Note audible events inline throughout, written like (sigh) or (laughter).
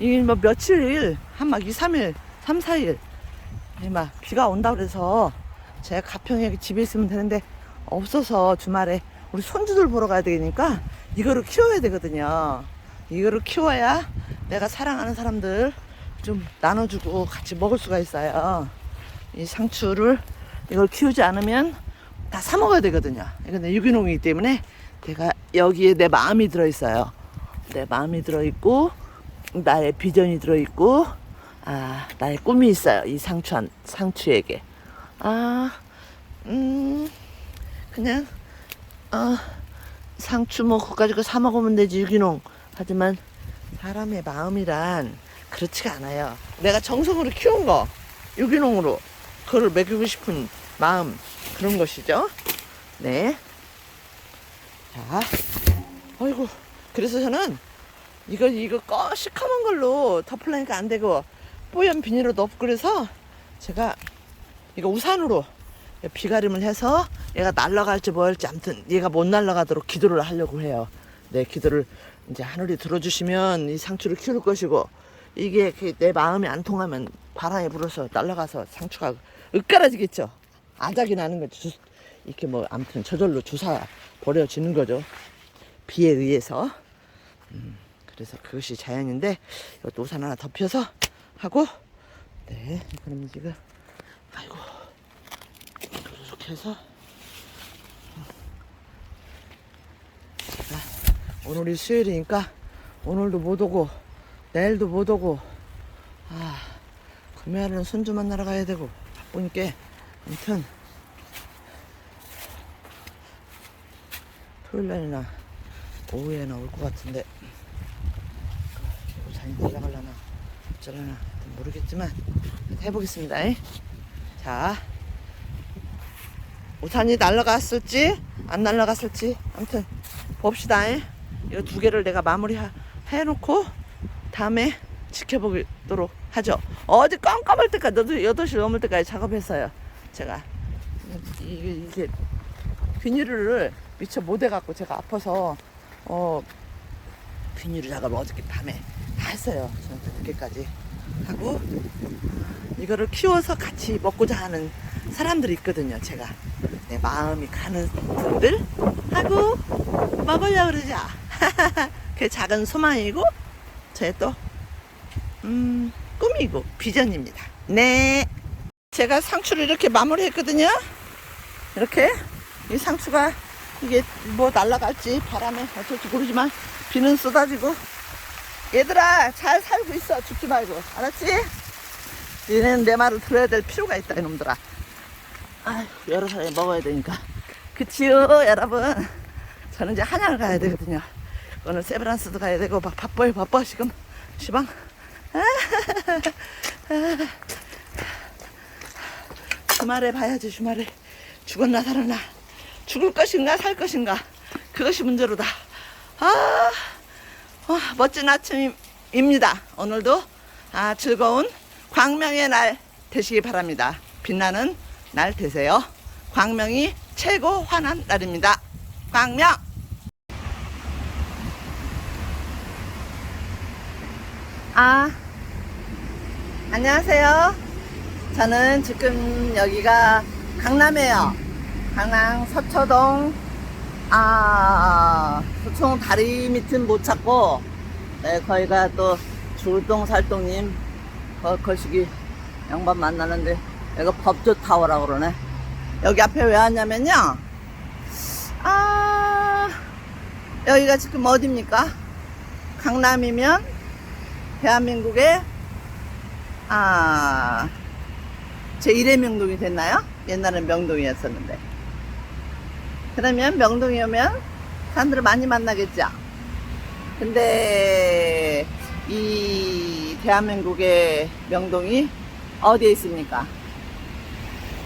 이게 뭐 며칠, 한막 2, 3일, 3, 4일. 막 비가 온다 그래서 제가 가평에 집에 있으면 되는데 없어서 주말에 우리 손주들 보러 가야 되니까 이거를 키워야 되거든요. 이거를 키워야 내가 사랑하는 사람들 좀 나눠주고 같이 먹을 수가 있어요. 이 상추를 이걸 키우지 않으면 다 사 먹어야 되거든요. 내 유기농이기 때문에 내가 여기에 내 마음이 들어있어요. 내 마음이 들어있고 나의 비전이 들어있고 아 나의 꿈이 있어요. 이 상추한 상추에게 아음 그냥 어 상추 뭐 그거 가지고 사 먹으면 되지 유기농 하지만 사람의 마음이란 그렇지가 않아요. 내가 정성으로 키운 거 유기농으로 그걸 먹이고 싶은 마음 그런 것이죠. 네. 자, 어이구. 그래서 저는 이거 이거 꺼 시커먼 걸로 덮으려니까 안 되고 뽀얀 비닐로도 없고 그래서 제가 이거 우산으로 비가림을 해서 얘가 날아갈지 뭐할지 아무튼 얘가 못 날아가도록 기도를 하려고 해요. 네, 기도를 이제 하늘이 들어주시면 이 상추를 키울 것이고 이게 그내 마음이 안 통하면 바람에 불어서 날아가서 상추가 으까라지겠죠. 아작이 나는 거죠. 주- 이렇게 뭐 아무튼 저절로 주사 버려지는 거죠. 비에 의해서. 음, 그래서 그것이 자연인데 이것도 우산 하나 덮여서 하고 네 그럼 지금 아이고 이렇게 해서. 제가 오늘이 수요일이니까 오늘도 못 오고 내일도 못 오고 아 금요일은 손주 만나러 가야 되고 바쁘니까 아무튼 토요일 날이나 오후에나 올 것 같은데 우산이 날아갈라나. 어쩌려나. 모르겠지만 해보겠습니다. 자 우산이 날아갔을지 안 날아갔을지 아무튼 봅시다. 이거 두 개를 내가 마무리 하- 해놓고 다음에 지켜보도록 하죠. 어제 깜깜할 때까지 8시 넘을 때까지 작업했어요. 제가. 이게, 이게 비닐을 미처 못 해갖고 제가 아파서 어 비닐 작업을 어저께 밤에 다 했어요. 저는 늦게까지 하고 이거를 키워서 같이 먹고자 하는 사람들이 있거든요. 제가 내 마음이 가는 분들 하고 먹으려 그러죠. (laughs) 그 작은 소망이고 저의 또 음, 꿈이고 비전입니다. 네. 제가 상추를 이렇게 마무리했거든요. 이렇게 이 상추가 이게 뭐 날아갈지 바람에 어쩔지 모르지만 비는 쏟아지고 얘들아 잘 살고 있어. 죽지 말고. 알았지? 얘네는 내 말을 들어야 될 필요가 있다 이놈들아. 아휴 여러 사람이 먹어야 되니까. 그치요 여러분. 저는 이제 한양을 가야 되거든요. 오늘 세브란스도 가야 되고 막 바빠요 바빠 지금. 시방. (laughs) 주말에 봐야지 주말에. 죽었나 살았나. 죽을 것인가 살 것인가. 그것이 문제로다. 아 와, 멋진 아침입니다. 오늘도 아, 즐거운 광명의 날 되시기 바랍니다. 빛나는 날 되세요. 광명이 최고 환한 날입니다. 광명! 아 안녕하세요. 저는 지금 여기가 강남이에요. 강남 서초동 아 소총 다리 밑은 못 찾고 네, 거기가 또 줄동 살동님 거, 거시기 양반 만나는데 여기 법조 타워라고 그러네. 여기 앞에 왜 왔냐면요. 아 여기가 지금 어딥니까? 강남이면 대한민국의 아 제 1의 명동이 됐나요? 옛날엔 명동이었었는데. 그러면 명동이 오면 사람들을 많이 만나겠죠? 근데 이 대한민국의 명동이 어디에 있습니까?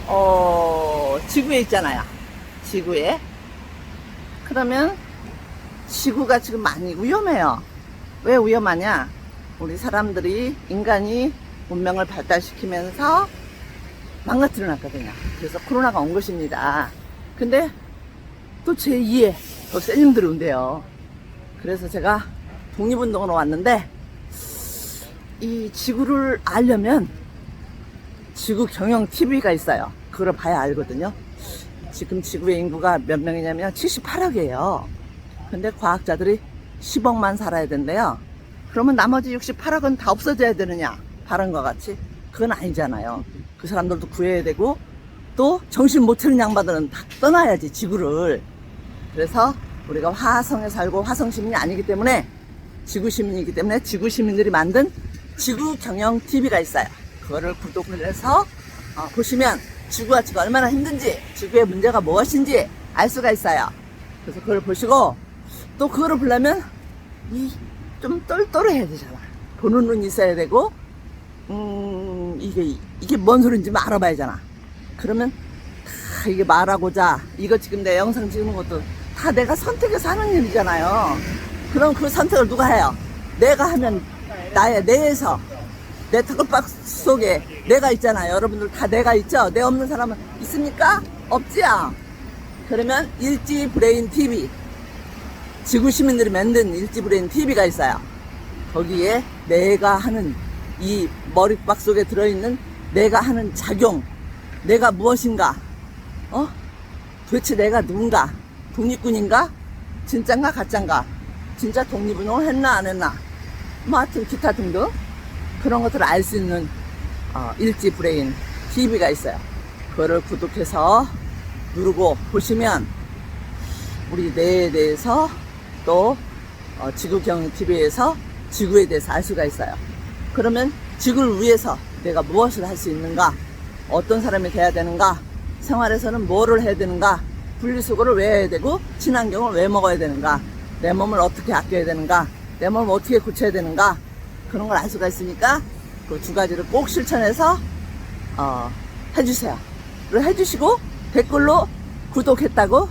어, 지구에 있잖아요. 지구에. 그러면 지구가 지금 많이 위험해요. 왜 위험하냐? 우리 사람들이 인간이 문명을 발달시키면서 망가뜨려 놨거든요. 그래서 코로나가 온 것입니다. 근데 또 제2의 더센 힘들이 온대요. 그래서 제가 독립운동으로 왔는데 이 지구를 알려면 지구 경영 TV가 있어요. 그걸 봐야 알거든요. 지금 지구의 인구가 몇 명이냐면 78억이에요. 근데 과학자들이 10억만 살아야 된대요. 그러면 나머지 68억은 다 없어져야 되느냐? 바람과 같이? 그건 아니잖아요. 그 사람들도 구해야 되고 또 정신 못 차리는 양반들은 다 떠나야지 지구를. 그래서 우리가 화성에 살고 화성 시민이 아니기 때문에 지구 시민이기 때문에 지구 시민들이 만든 지구 경영 TV가 있어요. 그거를 구독을 해서 어, 보시면 지구가 지금 얼마나 힘든지 지구의 문제가 무엇인지 알 수가 있어요. 그래서 그걸 보시고 또 그거를 보려면 이 좀 똘똘해야 되잖아. 보는 눈이 있어야 되고 음 이게 이게 뭔 소리인지 알아봐야잖아. 그러면 다 이게 말하고자 이거 지금 내 영상 찍는 것도 다 내가 선택해서 하는 일이잖아요. 그럼 그 선택을 누가 해요? 내가 하면 나의 내에서 내 턱박스 속에 내가 있잖아요. 여러분들 다 내가 있죠? 내 없는 사람은 있습니까? 없지요? 그러면 일지 브레인 TV 지구 시민들이 만든 일지 브레인 TV가 있어요. 거기에 내가 하는 이 머리박 속에 들어있는 내가 하는 작용, 내가 무엇인가, 어? 도대체 내가 누군가? 독립군인가? 진짠가 가짠가? 진짜 독립운동을 했나 안 했나? 뭐 하여튼 기타 등등 그런 것들을 알 수 있는 어, 일지 브레인 TV가 있어요. 그거를 구독해서 누르고 보시면 우리 뇌에 대해서 또 어, 지구경 TV에서 지구에 대해서 알 수가 있어요. 그러면 지구를 위해서 내가 무엇을 할 수 있는가? 어떤 사람이 돼야 되는가? 생활에서는 뭐를 해야 되는가? 분리수거를 왜 해야 되고 친환경을 왜 먹어야 되는가? 내 몸을 어떻게 아껴야 되는가? 내 몸을 어떻게 고쳐야 되는가? 그런 걸 알 수가 있으니까 그 두 가지를 꼭 실천해서 어, 해주세요. 그리고 해주시고 댓글로 구독했다고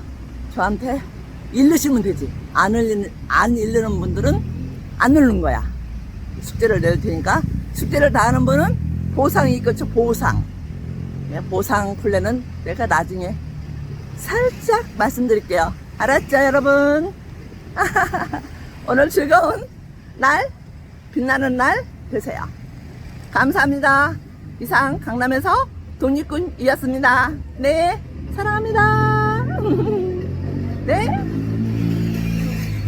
저한테 읽으시면 되지. 안 읽는, 안 읽는 분들은 안 누르는 거야. 숙제를 낼 테니까 숙제를 다 하는 분은 보상이 있겠죠. 보상. 네, 보상 플랜은 내가 나중에 살짝 말씀드릴게요. 알았죠, 여러분? (laughs) 오늘 즐거운 날, 빛나는 날 되세요. 감사합니다. 이상 강남에서 독립군이었습니다. 네, 사랑합니다. (laughs) 네.